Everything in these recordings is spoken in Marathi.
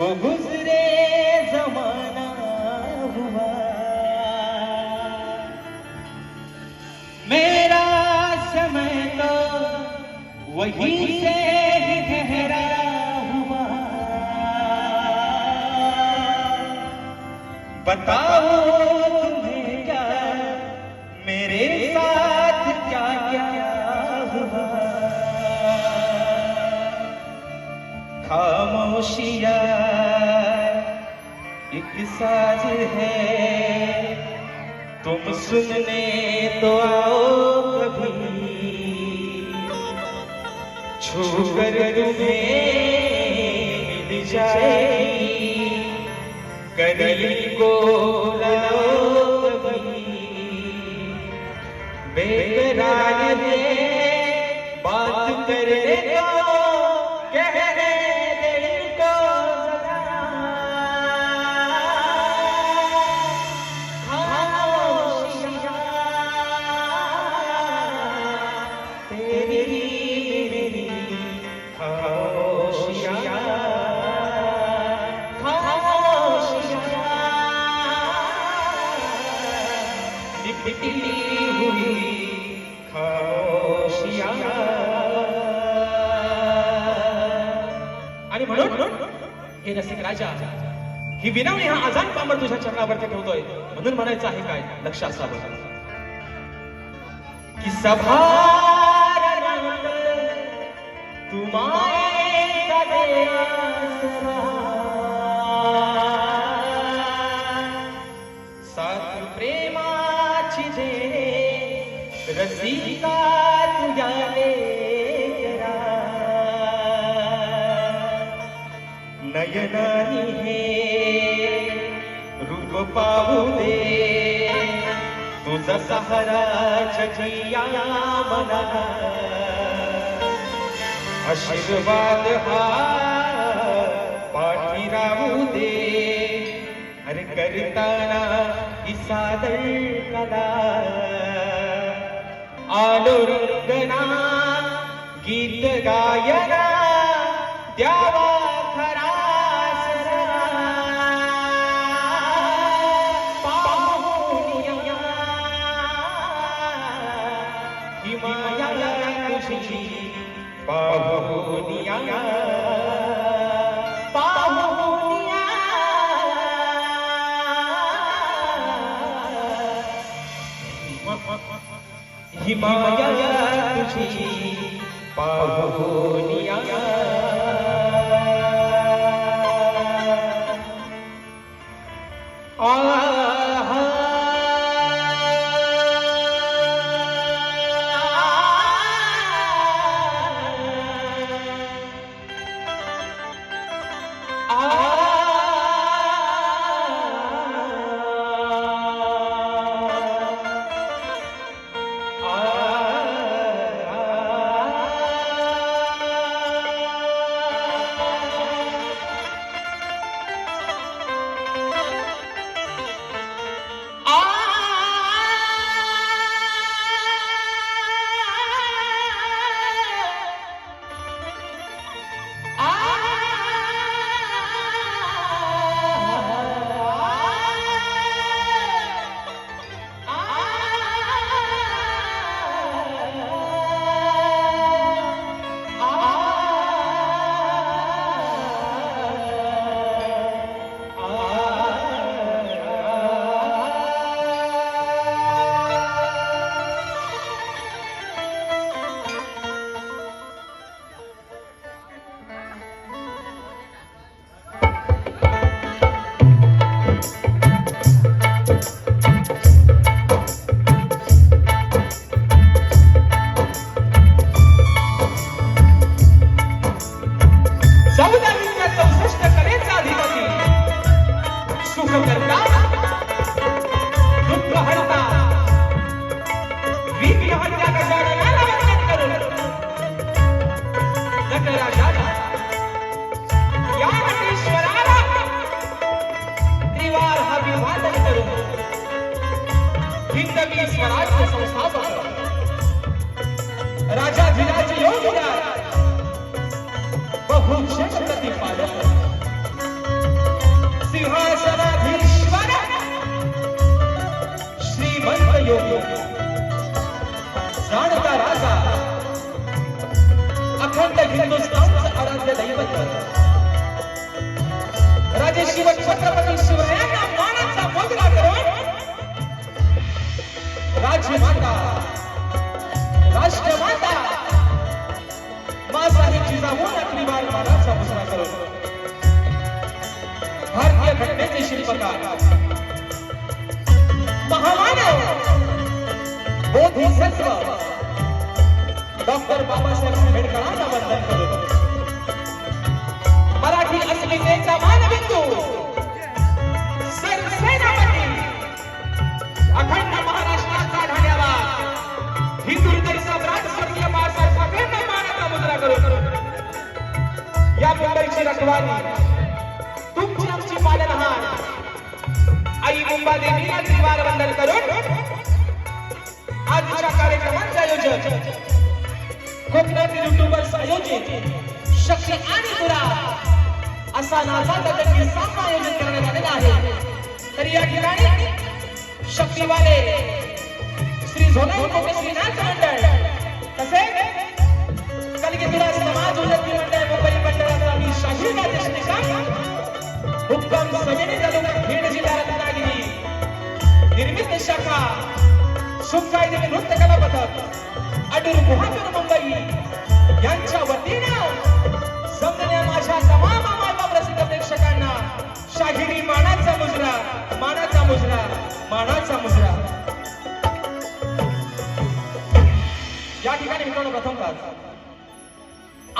वो गुजरे जमाना हुआ। मेरा समय तो वही से ठहरा हुआ। बताओ खामोशिया एक साज है। तुम सुनने तो आओ कभी छू तुम्हें मिल जाएगी करीब को लाओ बेकरार है बात करने को कह आणि म्हणून हे रसिक राजा ही विनवणी हा आझान पामर तुझ्या चरणावरती ठेवतोय. म्हणून म्हणायचं आहे काय? लक्ष असावं की सभा नयनानी हे रूप पाहू दे. तुझा सहारा छजिया मना आशीर्वाद हा पाठी राहू दे. अरे करताना इसादळ कला. आलो रंगना गीत गायना द्यावा. हिमाया तुझी पाहुनिया पाहुनिया हिमाया तुझी पाहुनिया ही स्वराज्य संस्थापक. राजा धिराज योगदार बहुक्षेम प्रतिपादक. सिंहासनाधीश्वर. श्रीमंत योग. जाणता राजा. अखंड हिंदुस्थानचं आराध्य दैवत. राजे शिव छत्रपती शिवरायांना मानाचा मोजला करून राजमाता राष्ट्रमाता मासाहेब जिजाऊन अग्निबाण मानाचा मुजरा करून. भारतीय घटनेचे शिल्पकार महामानव बोधिसत्व डॉक्टर बाबासाहेब आंबेडकरांना वंदन मराठी अस्मितेचा मानबिंदू. मुंबईची रखवाली तुमची आमची पालनहार आई मुंबा देवीला त्रिवार वंदन करून आजच्या कार्यक्रमाचे आयोजन कोकणातील युट्यूबर्स आयोजित शक्य आणि पुरा असा नाचा त्यांनी सामना आयोजित करण्यात आलेला आहे. तर या ठिकाणी शक्तीवाले श्री झोनल कोटे श्रीनाथ मंडळ तसेच कलगीतुरा समाज हुक्कम समिती तालुका खेड जिल्हा रत्नागिरी निर्मित शाखा शुभ कायदे नृत्य कला पथक अडूर गुहागर मुंबई. यांच्या वतीनं समजण्या माझ्या तमाम मायबा प्रसिद्ध प्रेक्षकांना शाहिरी मानाचा मुजरा मानाचा मुजरा मानाचा मुजरा. या ठिकाणी मित्रांनो प्रथमतः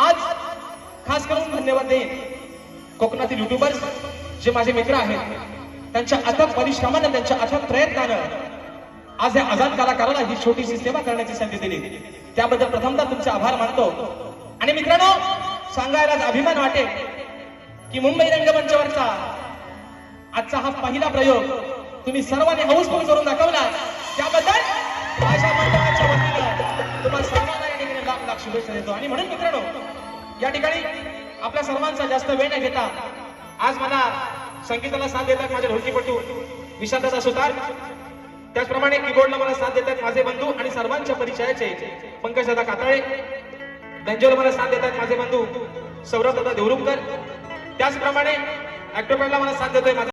आज खास करून धन्यवाद देईन कोकणातील युट्यूबर्स जे माझे मित्र आहेत त्यांच्या अथक परिश्रमानं त्यांच्या अथक प्रयत्नानं आज या आझाद कलाकाराला ही छोटीशी सेवा करण्याची संधी दिली. त्याबद्दल प्रथमतः तुमचे आभार मानतो. आणि मित्रांनो सांगायला अभिमान वाटेल की मुंबई रंगमंचावरचा आजचा हा पहिला प्रयोग तुम्ही सर्वांनी हौसफुल करून दाखवला. त्याबद्दल माझ्या मंडळाच्या वतीनं तुम्हाला सर्वांना या ठिकाणी लाख लाख शुभेच्छा देतो. आणि म्हणून मित्रांनो या ठिकाणी आपल्या सर्वांचा जास्त वेळ न घेता आज मला संगीताला साथ देतात माझे ढोलकीपटू विशालदादा सुतार. त्याचप्रमाणे कीबोर्डला मला साथ देतात माझे बंधू आणि सर्वांच्या परिचयाचे पंकजदादा कातळे. बेंजोला मला साथ देतात माझे बंधू सौरभदादा दादा त्याचप्रमाणे ऍक्टोपॅडला मला साथ देतोय माझा